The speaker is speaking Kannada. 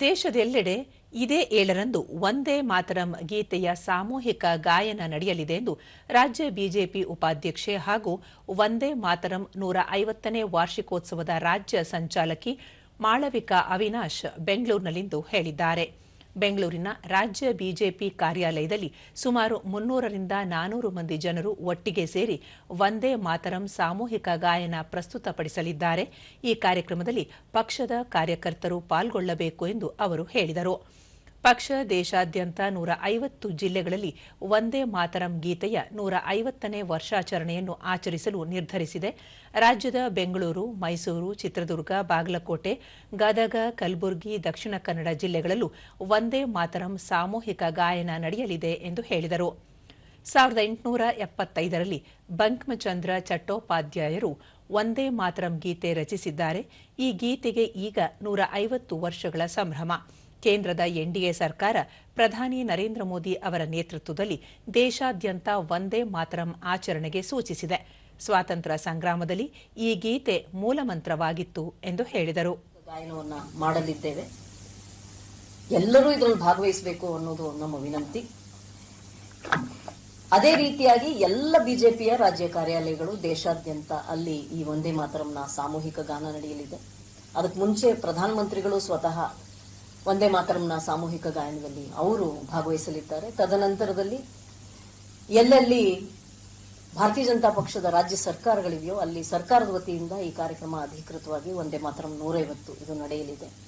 ದೇಶದೆಲ್ಲೆಡೆ ಇದೇ ಏಳರಂದು ಒಂದೇ ಮಾತರಂ ಗೀತೆಯ ಸಾಮೂಹಿಕ ಗಾಯನ ನಡೆಯಲಿದೆ ಎಂದು ರಾಜ್ಯ ಬಿಜೆಪಿ ಉಪಾಧ್ಯಕ್ಷೆ ಹಾಗೂ ಒಂದೇ ಮಾತರಂ ನೂರ ಐವತ್ತನೇ ವಾರ್ಷಿಕೋತ್ಸವದ ರಾಜ್ಯ ಸಂಚಾಲಕಿ ಮಾಳವಿಕಾ ಅವಿನಾಶ್ ಬೆಂಗಳೂರಿನಲ್ಲಿಂದು ಹೇಳಿದ್ದಾರೆ. ಬೆಂಗಳೂರಿನ ರಾಜ್ಯ ಬಿಜೆಪಿ ಕಾರ್ಯಾಲಯದಲ್ಲಿ ಸುಮಾರು ಮುನ್ನೂರರಿಂದ ನಾನೂರು ಮಂದಿ ಜನರು ಒಟ್ಟಿಗೆ ಸೇರಿ ವಂದೇ ಮಾತರಂ ಸಾಮೂಹಿಕ ಗಾಯನ ಪ್ರಸ್ತುತಪಡಿಸಲಿದ್ದಾರೆ. ಈ ಕಾರ್ಯಕ್ರಮದಲ್ಲಿ ಪಕ್ಷದ ಕಾರ್ಯಕರ್ತರು ಪಾಲ್ಗೊಳ್ಳಬೇಕು ಎಂದು ಅವರು ಹೇಳಿದರು. ಪಕ್ಷ ದೇಶಾದ್ಯಂತ ನೂರ ಐವತ್ತು ಜಿಲ್ಲೆಗಳಲ್ಲಿ ಒಂದೇ ಮಾತರಂ ಗೀತೆಯ ನೂರ ಐವತ್ತನೇ ವರ್ಷಾಚರಣೆಯನ್ನು ಆಚರಿಸಲು ನಿರ್ಧರಿಸಿದೆ. ರಾಜ್ಯದ ಬೆಂಗಳೂರು, ಮೈಸೂರು, ಚಿತ್ರದುರ್ಗ, ಬಾಗಲಕೋಟೆ, ಗದಗ, ಕಲಬುರಗಿ, ದಕ್ಷಿಣ ಕನ್ನಡ ಜಿಲ್ಲೆಗಳಲ್ಲೂ ಒಂದೇ ಮಾತರಂ ಸಾಮೂಹಿಕ ಗಾಯನ ನಡೆಯಲಿದೆ ಎಂದು ಹೇಳಿದರು. ಸಾವಿರದ ಎಂಟುನೂರ ಎಪ್ಪತ್ತೈದರಲ್ಲಿ ಬಂಕ್ಮಚಂದ್ರ ಚಟ್ಟೋಪಾಧ್ಯಾಯರು ಒಂದೇ ಮಾತರಂ ಗೀತೆ ರಚಿಸಿದ್ದಾರೆ. ಈ ಗೀತೆಗೆ ಈಗ ನೂರ ಐವತ್ತು ವರ್ಷಗಳ ಸಂಭ್ರಮ. ಕೇಂದ್ರದ ಎನ್ಡಿಎ ಸರ್ಕಾರ ಪ್ರಧಾನಿ ನರೇಂದ್ರ ಮೋದಿ ಅವರ ನೇತೃತ್ವದಲ್ಲಿ ದೇಶಾದ್ಯಂತ ಒಂದೇ ಮಾತರಂ ಆಚರಣೆಗೆ ಸೂಚಿಸಿದೆ. ಸ್ವಾತಂತ್ರ್ಯ ಸಂಗ್ರಾಮದಲ್ಲಿ ಈ ಗೀತೆ ಮೂಲಮಂತ್ರವಾಗಿತ್ತು ಎಂದು ಹೇಳಿದರು. ಗಾಯನವನ್ನ ಮಾಡಲಿದ್ದೇವೆ. ಎಲ್ಲರೂ ಇದರಲ್ಲಿ ಭಾಗವಹಿಸಬೇಕು ಅನ್ನೋದು ನಮ್ಮ ವಿನಂತಿ. ಅದೇ ರೀತಿಯಾಗಿ ಎಲ್ಲ ಬಿಜೆಪಿಯ ರಾಜ್ಯ ಕಾರ್ಯಾಲಯಗಳು ದೇಶಾದ್ಯಂತ ಅಲ್ಲಿ ಈ ಒಂದೇ ಮಾತರಂನ ಸಾಮೂಹಿಕ ಗಾನ ನಡೆಯಲಿದೆ. ಅದಕ್ಕೆ ಮುಂಚೆ ಪ್ರಧಾನಮಂತ್ರಿಗಳು ಸ್ವತಃ ಒಂದೇ ಮಾತರಂನ ಸಾಮೂಹಿಕ ಗಾಯನದಲ್ಲಿ ಅವರು ಭಾಗವಹಿಸಲಿದ್ದಾರೆ. ತದನಂತರದಲ್ಲಿ ಎಲ್ಲೆಲ್ಲಿ ಭಾರತೀಯ ಜನತಾ ಪಕ್ಷದ ರಾಜ್ಯ ಸರ್ಕಾರಗಳಿವೆಯೋ ಅಲ್ಲಿ ಸರ್ಕಾರದ ವತಿಯಿಂದ ಈ ಕಾರ್ಯಕ್ರಮ ಅಧಿಕೃತವಾಗಿ ಒಂದೇ ಮಾತರಂ ನೂರೈವತ್ತು ಇದು ನಡೆಯಲಿದೆ.